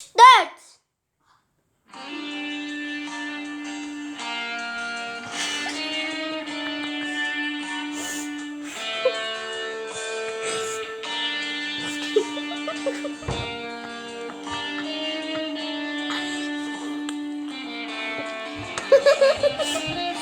Dört. Ha ha ha ha!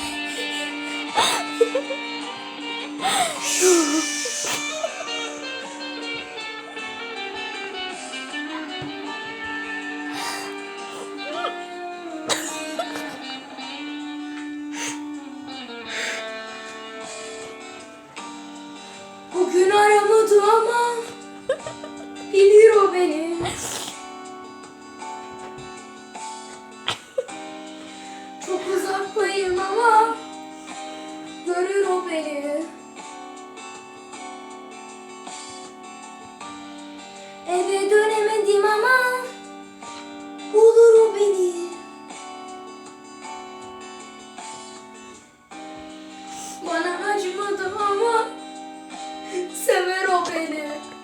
Bugün aramadı ama bilir o beni. Çok uzaktayım ama görür o beni. Eve dönemedim ama bulur o beni. Bana acımadı ama beni.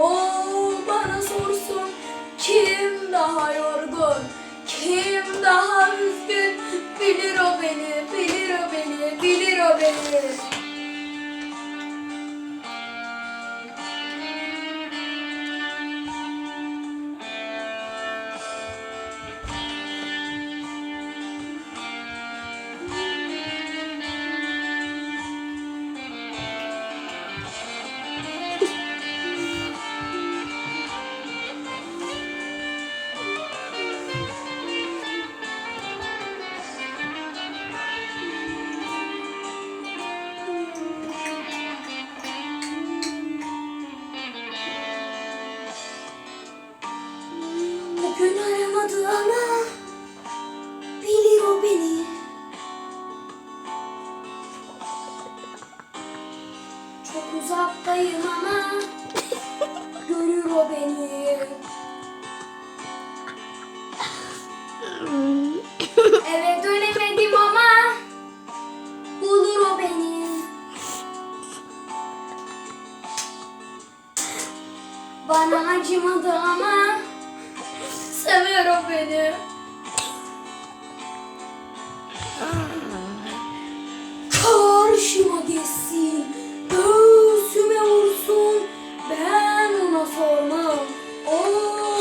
O bana sorsun, kim daha yorgun, kim daha üzgün, bilir o beni, bilir o beni, bilir o beni. Ama bilir o beni. Çok uzaktayım ama görür o beni. Eve dönemedim ama bulur o beni. Bana acımadı ama o beni. Karşıma geçsin, göğsüme vursun, ben ona sormam. O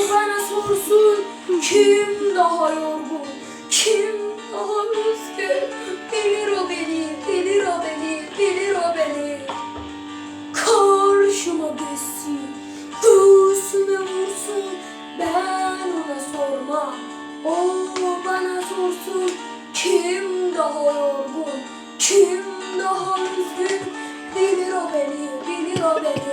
bana sorsun, kim daha yorgun, kim daha üzgün, bilir o beni, bilir o beni, bilir o beni. Sormam. O bana sorsun, kim daha yorgun, kim daha üzgün, bilir o beni, bilir o beni.